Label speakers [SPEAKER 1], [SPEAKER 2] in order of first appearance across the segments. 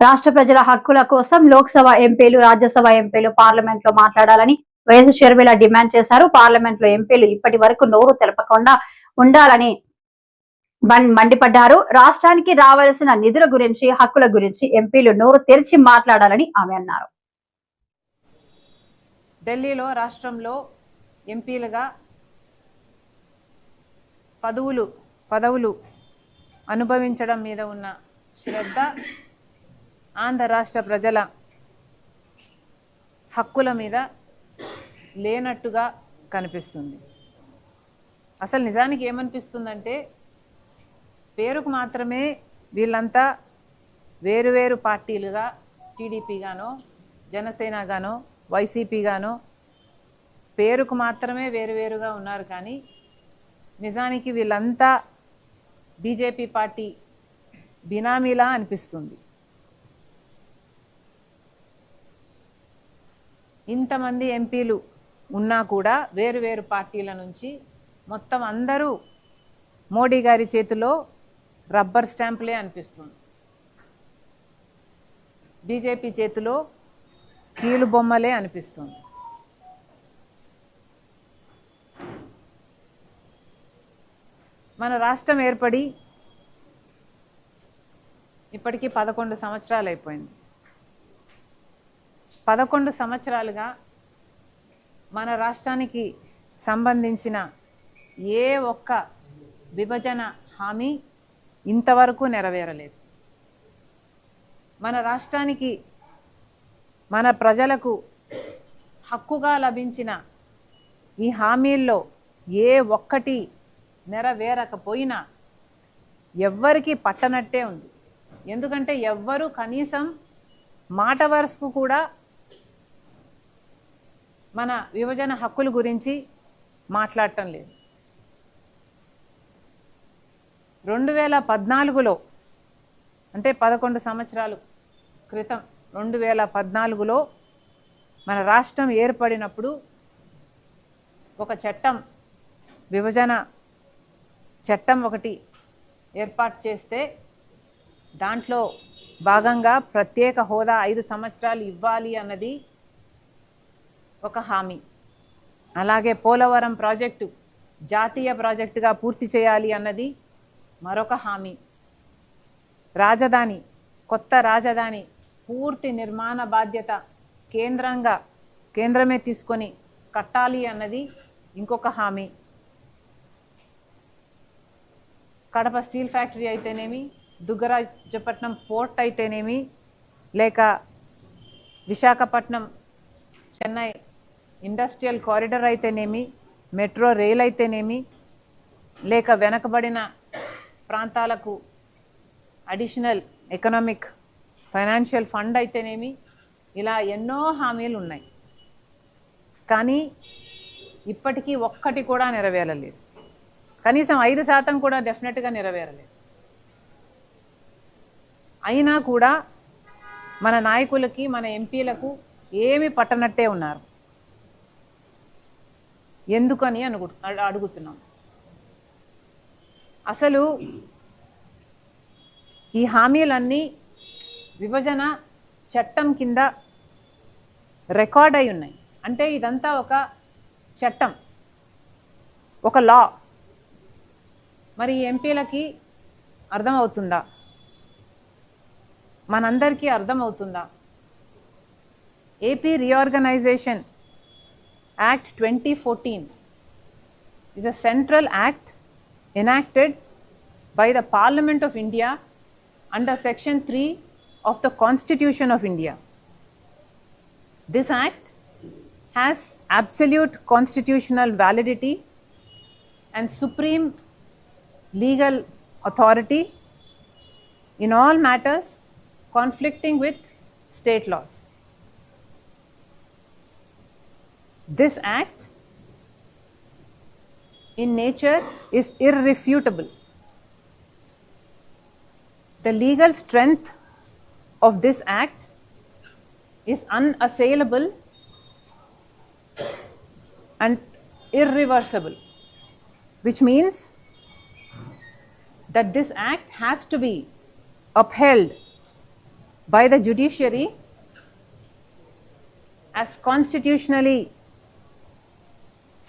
[SPEAKER 1] రాష్ట్ర ప్రజల హక్కుల కోసం లోక్సభ ఎంపీలు రాజ్యసభ ఎంపీలు పార్లమెంట్లో మాట్లాడాలని వైఎస్ షర్మిల డిమాండ్ చేశారు. పార్లమెంట్లో ఎంపీలు ఇప్పటి వరకు నోరు తెలపకుండా ఉండాలని మండిపడ్డారు. రాష్ట్రానికి రావాల్సిన నిధుల గురించి హక్కుల గురించి ఎంపీలు నోరు తెరిచి మాట్లాడాలని ఆమె అన్నారు.
[SPEAKER 2] ఢిల్లీలో రాష్ట్రంలో ఎంపీలుగా పదవులు పదవులు అనుభవించడం మీద ఉన్న శ్రద్ధ ఆంధ్ర రాష్ట్ర ప్రజల హక్కుల మీద లేనట్టుగా కనిపిస్తుంది. అసలు నిజానికి ఏమనిపిస్తుందంటే పేరుకు మాత్రమే వీళ్ళంతా వేరువేరు పార్టీలుగా టీడీపీగానో జనసేనగానో వైసీపీగానో పేరుకు మాత్రమే వేరువేరుగా ఉన్నారు కానీ నిజానికి వీళ్ళంతా బీజేపీ పార్టీ బినామీలా అనిపిస్తుంది. ఇంతమంది ఎంపీలు ఉన్నా కూడా వేరు వేరు పార్టీల నుంచి మొత్తం అందరూ మోడీ గారి చేతిలో రబ్బర్ స్టాంపులే అనిపిస్తుంది. బీజేపీ చేతిలో కీలు బొమ్మలే అనిపిస్తుంది. మన రాష్ట్రం ఏర్పడి ఇప్పటికీ పదకొండు సంవత్సరాలు అయిపోయింది. పదకొండు సంవత్సరాలుగా మన రాష్ట్రానికి సంబంధించిన ఏ ఒక్క విభజన హామీ ఇంతవరకు నెరవేరలేదు. మన రాష్ట్రానికి మన ప్రజలకు హక్కుగా లభించిన ఈ హామీల్లో ఏ ఒక్కటి నెరవేరకపోయినా ఎవ్వరికి పట్టనట్టే ఉంది. ఎందుకంటే ఎవ్వరూ కనీసం మాట వరుసకు కూడా మన విభజన హక్కుల గురించి మాట్లాడటం లేదు. రెండు వేల పద్నాలుగులో అంటే పదకొండు సంవత్సరాలు క్రితం రెండు వేల పద్నాలుగులో మన రాష్ట్రం ఏర్పడినప్పుడు ఒక చట్టం విభజన చట్టం ఒకటి ఏర్పాటు చేస్తే దాంట్లో భాగంగా ప్రత్యేక హోదా ఐదు సంవత్సరాలు ఇవ్వాలి అన్నది ఒక హామీ. అలాగే పోలవరం ప్రాజెక్టు జాతీయ ప్రాజెక్టుగా పూర్తి చేయాలి అన్నది మరొక హామీ. రాజధాని కొత్త రాజధాని పూర్తి నిర్మాణ బాధ్యత కేంద్రంగా కేంద్రమే తీసుకొని కట్టాలి అన్నది ఇంకొక హామీ. కడప స్టీల్ ఫ్యాక్టరీ అయితేనేమి దుగ్గరాజపట్నం పోర్ట్ అయితేనేమి లేక విశాఖపట్నం చెన్నై ఇండస్ట్రియల్ కారిడర్ అయితేనేమి మెట్రో రైల్ అయితేనేమి లేక వెనకబడిన ప్రాంతాలకు అడిషనల్ ఎకనామిక్ ఫైనాన్షియల్ ఫండ్ అయితేనేమి ఇలా ఎన్నో హామీలు ఉన్నాయి. కానీ ఇప్పటికీ ఒక్కటి కూడా నెరవేరలేదు. కనీసం ఐదు శాతం కూడా డెఫినెట్గా నెరవేరలేదు. అయినా కూడా మన నాయకులకి మన ఎంపీలకు ఏమి పట్టనట్టే ఉన్నారు. ఎందుకని అనుగు అడుగుతున్నాం అసలు ఈ హామీలన్నీ విభజన చట్టం కింద రికార్డ్ అయి ఉన్నాయి. అంటే ఇదంతా ఒక చట్టం ఒక లా. మరి ఎంపీలకి అర్థమవుతుందా? మనందరికీ అర్థమవుతుందా? AP reorganisation Act 2014 is a central act enacted by the Parliament of India under Section 3 of the Constitution of India. This act has absolute constitutional validity and supreme legal authority in all matters conflicting with state laws. This act in nature is irrefutable. The legal strength of this act is unassailable and irreversible, which means that this act has to be upheld by the judiciary as constitutionally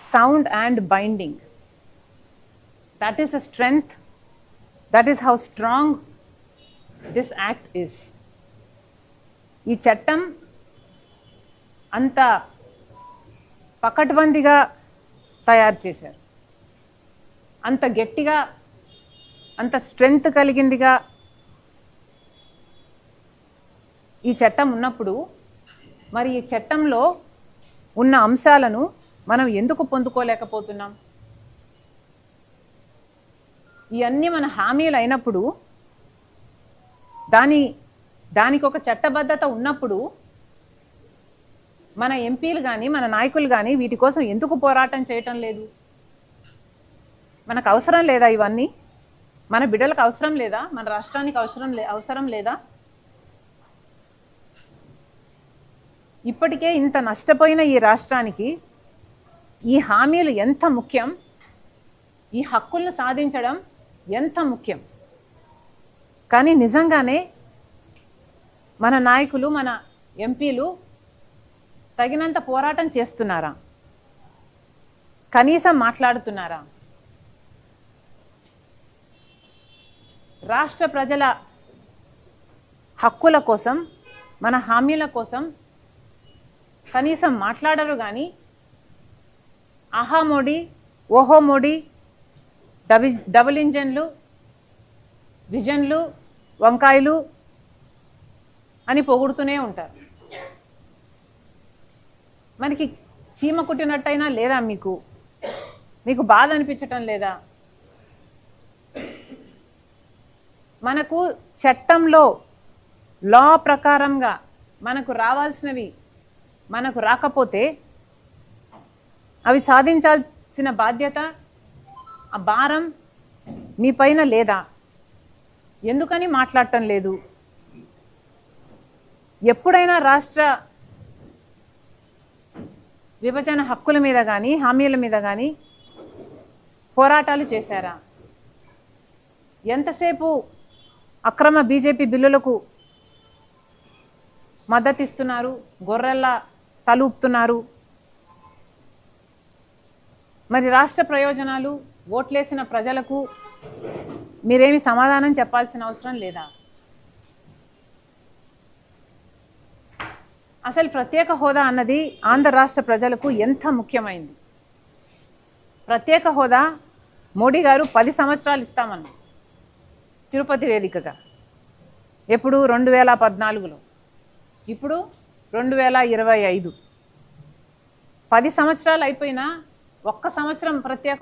[SPEAKER 2] sound and binding. That is the strength, that is how strong this act is. ఈ చట్టం అంత పకడ్బందీగా తయారు చేశారు అంత గట్టిగా అంత strength కలిగిందిగా ఈ చట్టం ఉన్నప్పుడు మరి ఈ చట్టంలో ఉన్న అంశాలను మనం ఎందుకు పొందుకోలేకపోతున్నాం? ఇవన్నీ మన హామీలు అయినప్పుడు దాని దానికి ఒక చట్టబద్ధత ఉన్నప్పుడు మన ఎంపీలు కానీ మన నాయకులు కానీ వీటి కోసం ఎందుకు పోరాటం చేయటం లేదు? మనకు అవసరం లేదా ఇవన్నీ? మన బిడ్డలకు అవసరం లేదా? మన రాష్ట్రానికి అవసరం లే అవసరం లేదా? ఇప్పటికే ఇంత నష్టపోయిన ఈ రాష్ట్రానికి ఈ హామీలు ఎంత ముఖ్యం? ఈ హక్కులను సాధించడం ఎంత ముఖ్యం? కానీ నిజంగానే మన నాయకులు మన ఎంపీలు తగినంత పోరాటం చేస్తున్నారా? కనీసం మాట్లాడుతున్నారా? రాష్ట్ర ప్రజల హక్కుల కోసం మన హామీల కోసం కనీసం మాట్లాడరు కానీ ఆహా మోడీ ఓహో మోడీ డబి డబుల్ ఇంజన్లు విజన్లు వంకాయలు అని పొగుడుతూనే ఉంటారు. మనకి చీమ కుట్టినట్టయినా లేదా మీకు? మీకు బాధ అనిపించటం లేదా? మనకు చట్టంలో లా ప్రకారంగా మనకు రావాల్సినవి మనకు రాకపోతే అవి సాధించాల్సిన బాధ్యత ఆ భారం మీ పైన లేదా? ఎందుకని మాట్లాడటం లేదు? ఎప్పుడైనా రాష్ట్ర విభజన హక్కుల మీద కానీ హామీల మీద కానీ పోరాటాలు చేశారా? ఎంతసేపు అక్రమ బీజేపీ బిల్లులకు మద్దతిస్తున్నారు గొర్రెల్లా తలూపుతున్నారు? మరి రాష్ట్ర ప్రయోజనాలు ఓట్లేసిన ప్రజలకు మీరేమి సమాధానం చెప్పాల్సిన అవసరం లేదా? అసలు ప్రత్యేక హోదా అన్నది ఆంధ్ర రాష్ట్ర ప్రజలకు ఎంత ముఖ్యమైంది? ప్రత్యేక హోదా మోడీ గారు పది సంవత్సరాలు ఇస్తామన్నా తిరుపతి వేదికగా. ఎప్పుడు రెండు వేల పద్నాలుగులో ఇప్పుడు రెండు వేల ఇరవై ఐదు. పది సంవత్సరాలు అయిపోయినా ఒక్క సంవత్సరం ప్రత్యేక